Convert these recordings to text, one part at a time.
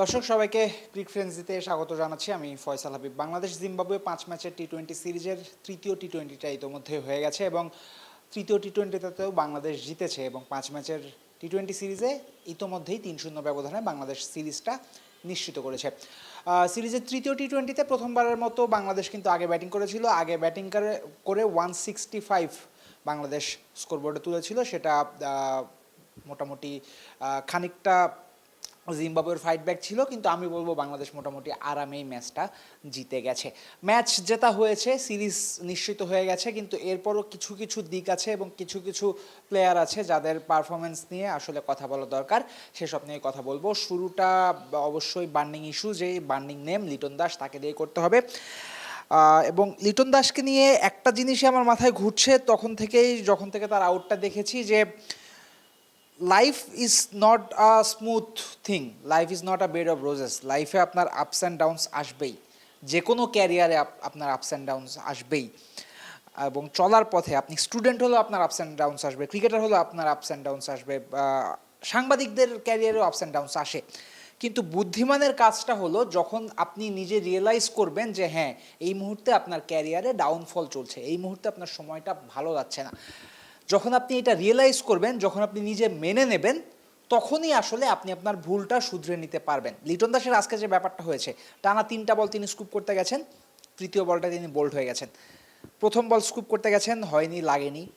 দর্শক, সবাইকে ক্রিক ফ্রেন্সিতে স্বাগত জানাচ্ছি। আমি ফয়সাল হাবিব। বাংলাদেশ জিম্বাবুয়ে পাঁচ ম্যাচের টি টোয়েন্টি সিরিজের তৃতীয় টি টোয়েন্টিটা ইতোমধ্যে হয়ে গেছে এবং তৃতীয় টি টোয়েন্টিতেও বাংলাদেশ জিতেছে এবং পাঁচ ম্যাচের টি টোয়েন্টি সিরিজে ইতোমধ্যেই তিন শূন্য ব্যবধানে বাংলাদেশ সিরিজটা নিশ্চিত করেছে। সিরিজের তৃতীয় টি টোয়েন্টিতে প্রথমবারের মতো বাংলাদেশ কিন্তু আগে ব্যাটিং করেছিল। আগে ব্যাটিং করে করে ওয়ান সিক্সটি ফাইভ বাংলাদেশ স্কোরবোর্ডে তুলেছিল। সেটা মোটামুটি খানিকটা জিম্বাবুয়ের ফাইট ব্যাক ছিল, কিন্তু আমি বলব বাংলাদেশ মোটামুটি আরামেই ম্যাচটা জিতে গেছে। ম্যাচ জেতা হয়েছে সিরিজ নিশ্চিত হয়ে গেছে, কিন্তু এরপরও কিছু কিছু দিক আছে এবং কিছু কিছু প্লেয়ার আছে যাদের পারফরমেন্স নিয়ে আসলে কথা বলা দরকার। সেসব নিয়ে কথা বলব। শুরুটা অবশ্যই বার্নিং ইস্যু যে বার্নিং নেম লিটন দাস তাকে দিয়ে করতে হবে। এবং লিটন দাসকে নিয়ে একটা জিনিসই আমার মাথায় ঘুরছে, তখন থেকেই, যখন থেকে তার আউটটা দেখেছি যে life is not a smooth thing life is not a bed of roses লাইফে আপনার আপস অ্যান্ড ডাউনস আসবেই। যে কোনো ক্যারিয়ারে আপনার আপস অ্যান্ড ডাউনস আসবেই। এবং চলার পথে আপনি স্টুডেন্ট হলেও আপনার আপস অ্যান্ড ডাউনস আসবে ক্রিকেটার হলেও আপনার আপস অ্যান্ড ডাউনস আসবে সাংবাদিকদের ক্যারিয়ারেও আপস অ্যান্ড ডাউনস আসে। কিন্তু বুদ্ধিমানের কাজটা হলো যখন আপনি নিজে রিয়েলাইজ করবেন যে হ্যাঁ এই মুহূর্তে আপনার ক্যারিয়ারে ডাউনফল চলছে, এই মুহূর্তে আপনার সময়টা ভালো যাচ্ছে না। যখন আপনি এটা রিয়েলাইজ করবেন, যখন আপনি নিজে মেনে নেবেন, তখনই আসলে আপনি আপনার ভুলটা শুধরে নিতে পারবেন। লিটন দাসের আজকে যে ব্যাপারটা হয়েছে, টানা তিনটা বল তিনি স্কুপ করতে গেছেন, তৃতীয় বলটা তিনি বোল্ড হয়ে গেছেন। প্রথম বল স্কুপ করতে গেছেন, হয়নি, লাগেনি।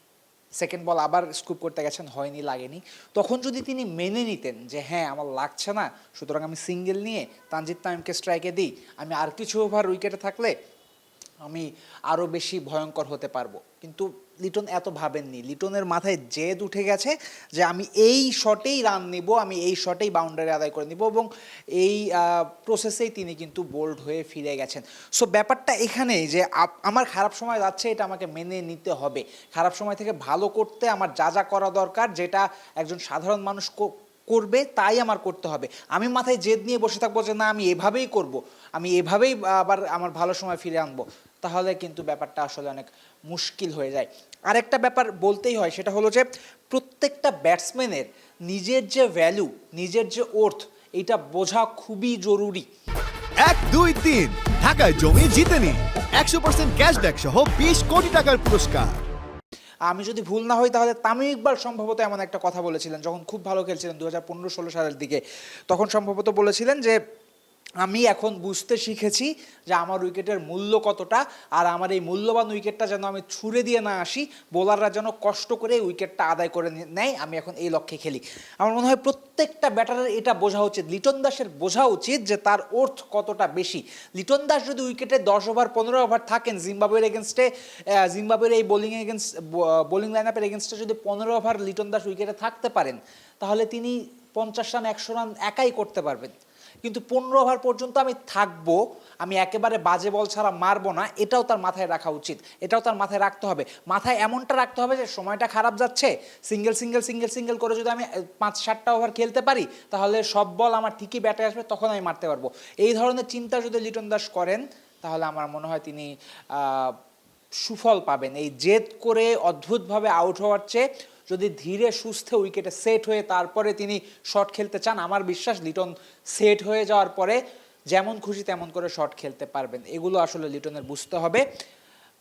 সেকেন্ড বল আবার স্কুপ করতে গেছেন, হয়নি, লাগেনি। তখন যদি তিনি মেনে নিতেন যে হ্যাঁ আমার লাগছে না, সুতরাং আমি সিঙ্গেল নিয়ে তানজিৎ তামিমকে স্ট্রাইকে দিই, আমি আর কিছু ওভার উইকেটে থাকলে আমি আরও বেশি ভয়ঙ্কর হতে পারব। কিন্তু লিটন এত ভাবেননি। লিটনের মাথায় জেদ উঠে গেছে যে আমি এই শটেই রান নিব, আমি এই শটেই বাউন্ডারি আদায় করে নিব এবং এই প্রসেসেই তিনি কিন্তু বোল্ড হয়ে ফিরে গেছেন। সো ব্যাপারটা এখানেই যে আমার খারাপ সময় যাচ্ছে, এটা আমাকে মেনে নিতে হবে। খারাপ সময় থেকে ভালো করতে আমার যা যা করা দরকার, যেটা একজন সাধারণ মানুষ করবে, তাই আমার করতে হবে। আমি মাথায় জেদ নিয়ে বসে থাকব যে না, আমি এভাবেই করব। আমি এভাবেই আবার আমার ভালো সময় ফিরে আনব। তাহলে কিন্তু ব্যাপারটা আসলে অনেক মুশকিল হয়ে যায়। আরেকটা ব্যাপার বলতেই হয় সেটা হলো যে প্রত্যেকটা ব্যাটসম্যানের নিজের যে ভ্যালু নিজের যে ওর্থ এটা বোঝা খুবই জরুরি। এক দুই তিন ঢাকায় জমি জিতে নিন একশো পার্সেন্ট ক্যাশব্যাক সহ বিশ কোটি টাকার পুরস্কার। আমি যদি ভুল না হই তাহলে তামিম ইকবাল সম্ভবত এমন একটা কথা বলেছিলেন যখন খুব ভালো খেলছিলেন দু হাজার পনেরো ষোলো সালের দিকে। তখন সম্ভবত বলেছিলেন যে আমি এখন বুঝতে শিখেছি যে আমার উইকেটের মূল্য কতটা আর আমার এই মূল্যবান উইকেটটা যেন আমি ছুড়ে দিয়ে না আসি, বোলাররা যেন কষ্ট করে উইকেটটা আদায় করে নেয়, আমি এখন এই লক্ষ্যে খেলি। আমার মনে হয় প্রত্যেকটা ব্যাটারের এটা বোঝা উচিত, লিটন দাসের বোঝা উচিত যে তার অর্থ কতটা বেশি। লিটন দাস যদি উইকেটে দশ ওভার, পনেরো ওভার থাকেন, জিম্বাবুয়ের এগেনস্টে জিম্বাবুয়ের এই বোলিং এগেনস্ট বোলিং লাইন আপের এগেনস্টে যদি পনেরো ওভার লিটন দাস উইকেটে থাকতে পারেন, তাহলে তিনি পঞ্চাশ রান, একশো রান একাই করতে পারবেন। কিন্তু পনেরো ওভার পর্যন্ত আমি থাকব, আমি একেবারে বাজে বল ছাড়া মারবো না, এটাও তার মাথায় রাখা উচিত। এটাও তার মাথায় রাখতে হবে। মাথায় এমনটা রাখতে হবে যে সময়টা খারাপ যাচ্ছে সিঙ্গেল সিঙ্গেল সিঙ্গেল সিঙ্গেল করে যদি আমি পাঁচ সাতটা ওভার খেলতে পারি, তাহলে সব বল আমার ঠিকই ব্যাটে আসবে, তখন আমি মারতে পারব। এই ধরনের চিন্তা যদি লিটন দাস করেন, তাহলে আমার মনে হয় তিনি সুফল পাবেন। এই জেদ করে অদ্ভুতভাবে আউট হওয়ার চেয়ে যদি ধীরে সুস্থে উইকেটে সেট হয়ে তারপরে তিনি শট খেলতে চান, আমার বিশ্বাস লিটন সেট হয়ে যাওয়ার পরে যেমন খুশি তেমন করে শট খেলতে পারবেন। এগুলো আসলে লিটনের বুঝতে হবে।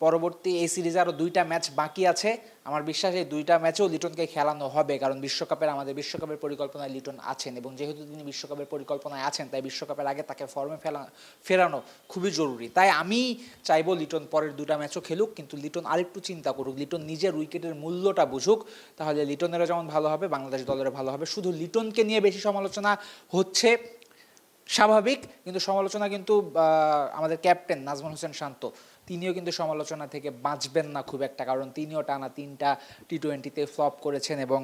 পরবর্তী এই সিরিজে আরও দুইটা ম্যাচ বাকি আছে। আমার বিশ্বাস এই দুইটা ম্যাচেও লিটনকে খেলানো হবে, কারণ বিশ্বকাপের আমাদের বিশ্বকাপের পরিকল্পনায় লিটন আছেন এবং যেহেতু তিনি বিশ্বকাপের পরিকল্পনায় আছেন, তাই বিশ্বকাপের আগে তাকে ফর্মে ফেলা, ফেরানো খুবই জরুরি। তাই আমি চাইব লিটন পরের দুটা ম্যাচও খেলুক, কিন্তু লিটন আরেকটু চিন্তা করুক, লিটন নিজের উইকেটের মূল্যটা বুঝুক, তাহলে লিটনেরও যেমন ভালো হবে, বাংলাদেশ দলেরও ভালো হবে। শুধু লিটনকে নিয়ে বেশি সমালোচনা হচ্ছে স্বাভাবিক, কিন্তু সমালোচনা কিন্তু আমাদের ক্যাপ্টেন নাজমুল হোসেন শান্ত তিনিও কিন্তু সমালোচনা থেকে বাঁচবেন না খুব একটা, কারণ তিনিও টানা তিনটা টি টোয়েন্টিতে ফ্লপ করেছেন এবং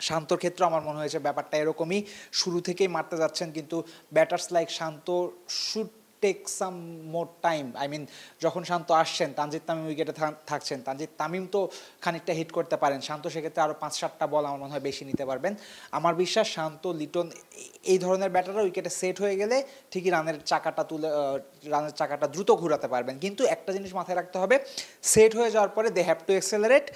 শান্তর ক্ষেত্রে আমার মনে হয়েছে ব্যাপারটা এরকমই। শুরু থেকেই মারতে যাচ্ছেন কিন্তু batters like Shanto should take some more time I mean যখন শান্ত আসছেন, তানজিদ তামিম উইকেটে থাকছেন, তানজিদ তামিম তো খানিকটা হিট করতে পারেন। শান্ত সেক্ষেত্রে আরও পাঁচ, সাতটা বল আমার মনে হয় বেশি নিতে পারবেন। আমার বিশ্বাস শান্ত, লিটন এই- ধরনের ব্যাটাররা উইকেটে সেট হয়ে গেলে ঠিকই রানের চাকাটা তুলে রানের চাকাটা দ্রুত ঘোরাতে পারবেন। কিন্তু একটা জিনিস মাথায় রাখতে হবে সেট হয়ে যাওয়ার পরে they have to accelerate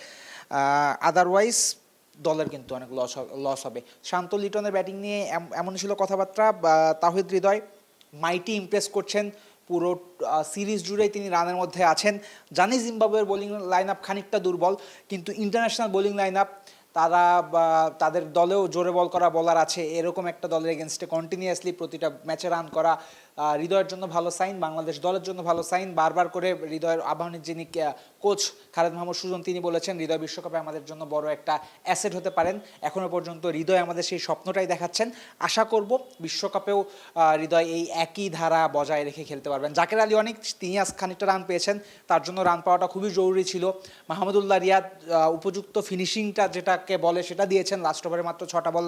otherwise দলের কিন্তু অনেক লস লস হবে। শান্ত, লিটনের ব্যাটিং নিয়ে এম- এমন ছিল কথাবার্তা তাহিদ হৃদয় মাইটি ইমপ্রেস করছেন। পুরো সিরিজ জুড়েই তিনি রানের মধ্যে আছেন। জানি জিম্বাবুয়ের বোলিং লাইন আপ খানিকটা দুর্বল, কিন্তু ইন্টারন্যাশনাল বোলিং লাইন আপ তারা তাদের দলেও জোরে বল করা বলার আছে। এরকম একটা দলের এগেনস্টে কন্টিনিউয়াসলি প্রতিটা ম্যাচে রান করা হৃদয়ের জন্য ভালো সাইন বাংলাদেশ দলের জন্য ভালো সাইন বারবার করে হৃদয়ের আবাহনীর যিনি কোচ খালেদ মাহমুদ সুজন, তিনি বলেছেন, হৃদয় বিশ্বকাপে আমাদের জন্য বড় একটা অ্যাসেট হতে পারেন। এখনও পর্যন্ত হৃদয় আমাদের সেই স্বপ্নটাই দেখাচ্ছেন। আশা করব বিশ্বকাপেও হৃদয় এই একই ধারা বজায় রেখে খেলতে পারবেন। জাকের আলী অনেক, তিনি আজ খানিকটা রান পেয়েছেন। তার জন্য রান পাওয়াটা খুবই জরুরি ছিল। মাহমুদুল্লাহ রিয়াদ উপযুক্ত ফিনিশিংটা যেটাকে বলে সেটা দিয়েছেন। লাস্ট ওভারে মাত্র ছটা বল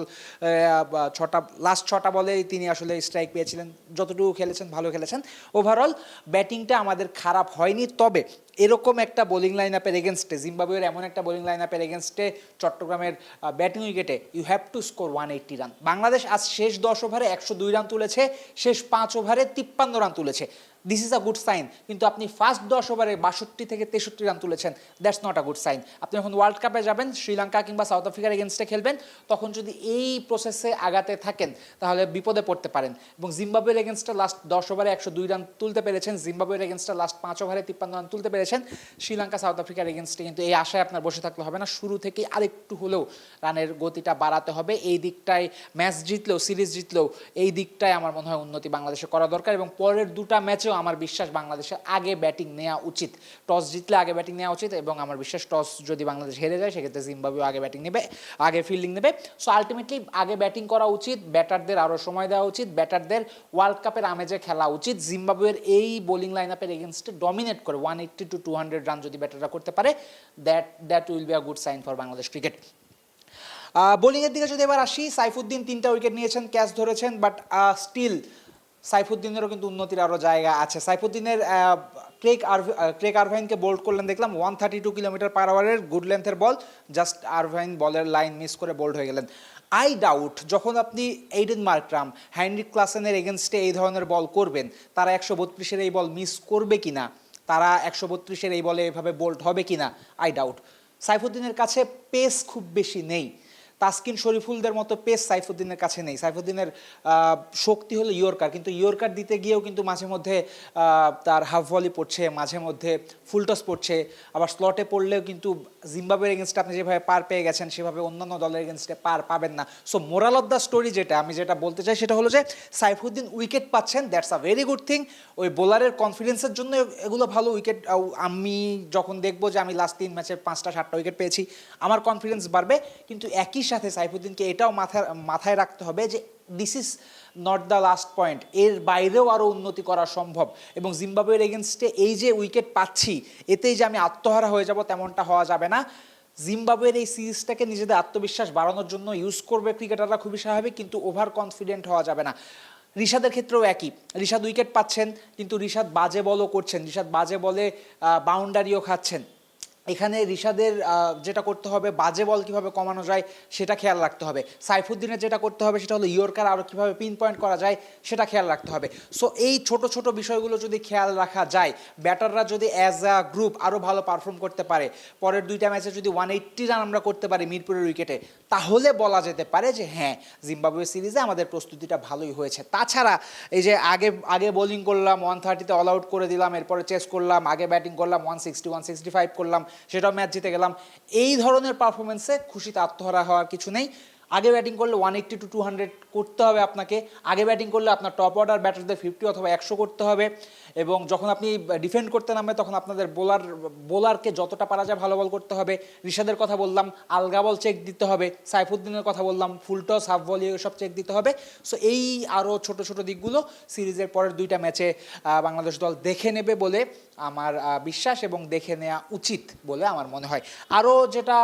ছটা লাস্ট ছটা বলেই তিনি আসলে স্ট্রাইক পেয়েছিলেন। যতটুকু খেলেছেন, ভালো খেলেছেন। ওভারঅল ব্যাটিংটা আমাদের খারাপ হয়নি। তবে এরকম একটা বোলিং লাইন আপের এগেনস্টে জিম্বাবুয়ের এমন একটা বোলিং লাইন আপের এগেনস্টে চট্টগ্রামের ব্যাটিং উইকেটে you have to score one eighty run Bangladesh আজ শেষ দশ ওভারে একশো দুই রান তুলেছে, শেষ পাঁচ ওভারে তিপ্পান্ন রান তুলেছে। This is a good sign কিন্তু আপনি ফার্স্ট দশ ওভারে বাষট্টি থেকে তেষট্টি রান তুলেছেন that's not a good sign আপনি যখন ওয়ার্ল্ড কাপে যাবেন শ্রীলঙ্কা কিংবা সাউথ আফ্রিকার এগেনস্টে খেলবেন, তখন যদি এই প্রসেসে আগাতে থাকেন, তাহলে বিপদে পড়তে পারেন। এবং জিম্বাবুয়ের এগেনস্টে লাস্ট দশ ওভারে একশো দুই রান তুলতে পেরেছেন জিম্বাবুয়ের এগেনস্টে লাস্ট পাঁচ ওভারে তিপ্পান্ন রান তুলতে পেরেছেন শ্রীলঙ্কা সাউথ আফ্রিকার এগেনস্টে কিন্তু এই আশায় আপনার বসে থাকলে হবে না। শুরু থেকেই আরেকটু হলেও রানের গতিটা বাড়াতে হবে। এই দিকটায় ম্যাচ জিতলেও সিরিজ জিতলেও, এই দিকটায় আমার মনে হয় উন্নতি বাংলাদেশে করা দরকার। এবং পরের দুটা ম্যাচেও আমার বিশ্বাস বাংলাদেশের আগে ব্যাটিং নেওয়া উচিত। টস জিতলে আগে ব্যাটিং নেওয়া উচিত এবং আমার বিশ্বাস টস যদি বাংলাদেশ হেরে যায়, সেক্ষেত্রে জিম্বাবুয়ে আগে ব্যাটিং নেবে, আগে ফিল্ডিং নেবে। সো আলটিমেটলি আগে ব্যাটিং করা উচিত, ব্যাটারদের আরও সময় দেওয়া উচিত, ব্যাটারদের ওয়ার্ল্ড কাপের আমেজে খেলা উচিত। জিম্বাবুয়ের এই বোলিং লাইন আপের এগেনস্টে ডমিনেট করে one eighty two to hundred run যদি ব্যাটাররা করতে পারে that that will be a good sign for Bangladesh cricket বোলিংয়ের দিকে যদি এবার আসি, সাইফুদ্দিন তিনটা উইকেট নিয়েছেন ক্যাচ ধরেছেন বাট স্টিল সাইফুদ্দিনেরও কিন্তু উন্নতির আরও জায়গা আছে। সাইফুদ্দিনের ক্রেক আরভ ক্রেক আরভাইনকে বোল্ড করলেন দেখলাম one thirty two kilometre per আওয়ারের good লেন্থের বল, জাস্ট আরভাইন বলের লাইন মিস করে বোল্ড হয়ে গেলেন। আই ডাউট যখন আপনি এইডেন মার্করাম হ্যান্ড্রিক ক্লাসেনের এগেনস্টে এই ধরনের বল করবেন, তারা একশো বত্রিশের এই বল মিস করবে কিনা, তারা একশো বত্রিশের এই বলে এভাবে বোল্ড হবে কিনা, আই ডাউট। সাইফুদ্দিনের কাছে পেস খুব বেশি নেই। তাসকিন শরীফুলদের মতো পেস সাইফুদ্দিনের কাছে নেই। সাইফুদ্দিনের শক্তি হলো ইয়র্কার। কিন্তু ইয়র্কার দিতে গিয়েও কিন্তু মাঝে মধ্যে তার হাফ ভলি পড়ছে, মাঝে মধ্যে ফুলটস পড়ছে। আবার স্লটে পড়লেও কিন্তু জিম্বাবুয়ের এগেনস্টে আপনি যেভাবে পার পেয়ে গেছেন, সেভাবে অন্যান্য দলের এগেনস্টে পার পাবেন না। So moral of the story যেটা, আমি যেটা বলতে চাই সেটা হলো যে, সাইফুদ্দিন উইকেট পাচ্ছেন that's a very good thing ওই বোলারের কনফিডেন্সের জন্য এগুলো ভালো উইকেট আমি যখন দেখব যে আমি লাস্ট তিন ম্যাচে পাঁচটা, সাতটা উইকেট পেয়েছি, আমার কনফিডেন্স বাড়বে। কিন্তু একই সাথে সাইফুদ্দিনকে এটাও মাথায় মাথায় রাখতে হবে যে this is not the last point এর বাইরেও আরও উন্নতি করা সম্ভব। এবং জিম্বাবুয়ের এগেনস্টে এই যে উইকেট পাচ্ছি, এতেই যে আমি আত্মহারা হয়ে যাব তেমনটা হওয়া যাবে না। জিম্বাবুয়ের এই সিরিজটাকে নিজেদের আত্মবিশ্বাস বাড়ানোর জন্য ইউজ করবে ক্রিকেটাররা খুবই স্বাভাবিক, কিন্তু ওভার কনফিডেন্ট হওয়া যাবে না। রিশাদের ক্ষেত্রেও একই। রিশাদ উইকেট পাচ্ছেন, কিন্তু রিশাদ বাজে বলও করছেন। রিশাদ বাজে বলে বাউন্ডারিও খাচ্ছেন। এখানে রিশাদের যেটা করতে হবে, বাজে বল কীভাবে কমানো যায়, সেটা খেয়াল রাখতে হবে। সাইফুদ্দিনের যেটা করতে হবে, সেটা হলো ইয়র্কার আরও কীভাবে পিন পয়েন্ট করা যায়, সেটা খেয়াল রাখতে হবে। সো এই ছোট ছোট বিষয়গুলো যদি খেয়াল রাখা যায়, ব্যাটাররা যদি অ্যাজ আ গ্রুপ আরও ভালো পারফর্ম করতে পারে, পরের দুইটা ম্যাচে যদি ওয়ান এইট্টি রান আমরা করতে পারি মিরপুরের উইকেটে তাহলে বলা যেতে পারে যে হ্যাঁ জিম্বাবুয়ে সিরিজে আমাদের প্রস্তুতিটা ভালোই হয়েছে। তাছাড়া এই যে আগে আগে বোলিং করলাম ওয়ান থার্টিতে অল আউট করে দিলাম, এরপরে চেস করলাম, আগে ব্যাটিং করলাম one sixty one sixty five করলাম, সেটাও ম্যাচ জিতে গেলাম। এই ধরনের পারফরমেন্সে খুশিতে আত্মহারা হওয়ার কিছু নেই। আগে ব্যাটিং করলে one eighty two two hundred করতে হবে আপনাকে। আগে ব্যাটিং করলে আপনার টপ অর্ডার ব্যাটারদের ফিফটি অথবা একশো করতে হবে। এবং যখন আপনি ডিফেন্ড করতে নামবে তখন আপনাদের বোলার বোলারকে যতটা পারা যায় ভালো বল করতে হবে। রিশাদের কথা বললাম, আলগা বল চেক দিতে হবে। সাইফুদ্দিনের কথা বললাম ফুলটস হাফ বল এসব চেক দিতে হবে। সো এই আরও ছোট ছোট দিকগুলো সিরিজের পরের দুইটা ম্যাচে বাংলাদেশ দল দেখে নেবে বলে আমার বিশ্বাস এবং দেখে নেওয়া উচিত বলে আমার মনে হয়। আরও যেটা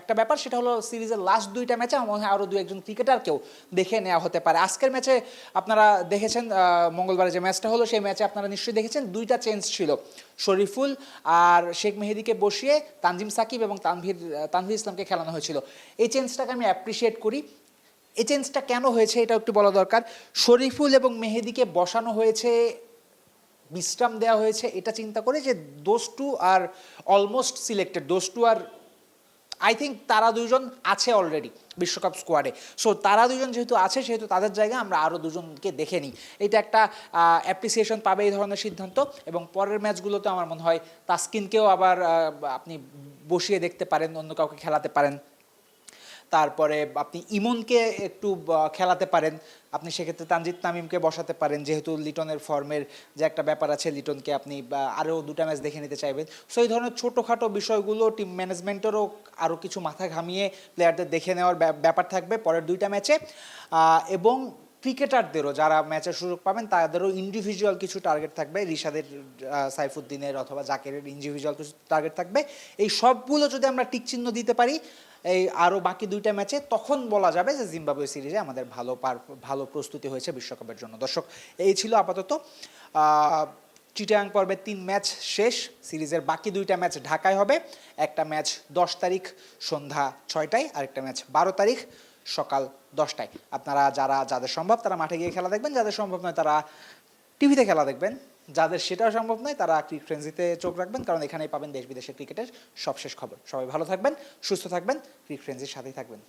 একটা ব্যাপার, সেটা হলো সিরিজের লাস্ট দুইটা ম্যাচে আমার মনে হয় আরও দু একজন ক্রিকেটারকেও দেখে নেওয়া হতে পারে। আজকের ম্যাচে আপনারা দেখেছেন মঙ্গলবারে যে ম্যাচটা হলো, সেই ম্যাচে আপনারা নিশ্চয়ই দেখেছেন, দুইটা চেঞ্জ ছিল। শরীফুল আর শেখ মেহেদিকে বসিয়ে তানজিম সাকিব এবং তানভীর তানভীর ইসলামকে খেলানো হয়েছিল। এই চেঞ্জটাকে আমি অ্যাপ্রিসিয়েট করি। এই চেঞ্জটা কেন হয়েছে এটা একটু বলা দরকার। শরীফুল এবং মেহেদিকে বসানো হয়েছে, বিশ্রাম দেওয়া হয়েছে, এটা চিন্তা করে যে two are almost selected those two are I think তারা দুজন আছে অলরেডি বিশ্বকাপ স্কোয়াডে সো তারা দুজন যেহেতু আছে, সেহেতু তাদের জায়গায় আমরা আরও দুজনকে দেখে নিই। এটা একটা অ্যাপ্রিসিয়েশন পাবে এই ধরনের সিদ্ধান্ত এবং পরের ম্যাচগুলোতে আমার মনে হয় তাস্কিনকেও আবার আপনি বসিয়ে দেখতে পারেন, অন্য কাউকে খেলাতে পারেন। তারপরে আপনি ইমনকে একটু খেলাতে পারেন। আপনি সেক্ষেত্রে তানজিদ তামিমকে বসাতে পারেন। যেহেতু লিটনের ফর্মের যে একটা ব্যাপার আছে, লিটনকে আপনি আরও দুটা ম্যাচ দেখে নিতে চাইবেন। সো এই ধরনের ছোটোখাটো বিষয়গুলো টিম ম্যানেজমেন্টেরও আরও কিছু মাথা ঘামিয়ে প্লেয়ারদের দেখে নেওয়ার ব্যা- ব্যাপার থাকবে পরের দুইটা ম্যাচে। এবং ক্রিকেটারদেরও যারা ম্যাচের সুযোগ পাবেন, তাদেরও ইন্ডিভিজুয়াল কিছু টার্গেট থাকবে। রিশাদের সাইফুদ্দিনের অথবা জাকেরের ইন্ডিভিজুয়াল কিছু টার্গেট থাকবে। এই সবগুলো যদি আমরা টিক চিহ্ন দিতে পারি এই আরও বাকি দুইটা ম্যাচে তখন বলা যাবে যে জিম্বাবুয়ে সিরিজে আমাদের ভালো পার, ভালো প্রস্তুতি হয়েছে বিশ্বকাপের জন্য। দর্শক, এই ছিল আপাতত চিটাং পর্বের তিন ম্যাচ শেষ। সিরিজের বাকি দুইটা ম্যাচ ঢাকায় হবে। একটা ম্যাচ দশ তারিখ সন্ধ্যা ছয়টায়, আরেকটা ম্যাচ বারো তারিখ সকাল দশটায়। আপনারা যারা, যাদের সম্ভব তারা মাঠে গিয়ে খেলা দেখবেন, যাদের সম্ভব নয় তারা টিভিতে খেলা দেখবেন। যাদের সেটাও সম্ভব নয়, তারা ক্রিক ফ্রেন্সিতে চোখ রাখবেন, কারণ এখানেই পাবেন দেশ বিদেশের ক্রিকেটের সবশেষ খবর। সবাই ভালো থাকবেন, সুস্থ থাকবেন ক্রিক ফ্রেন্সির সাথেই থাকবেন।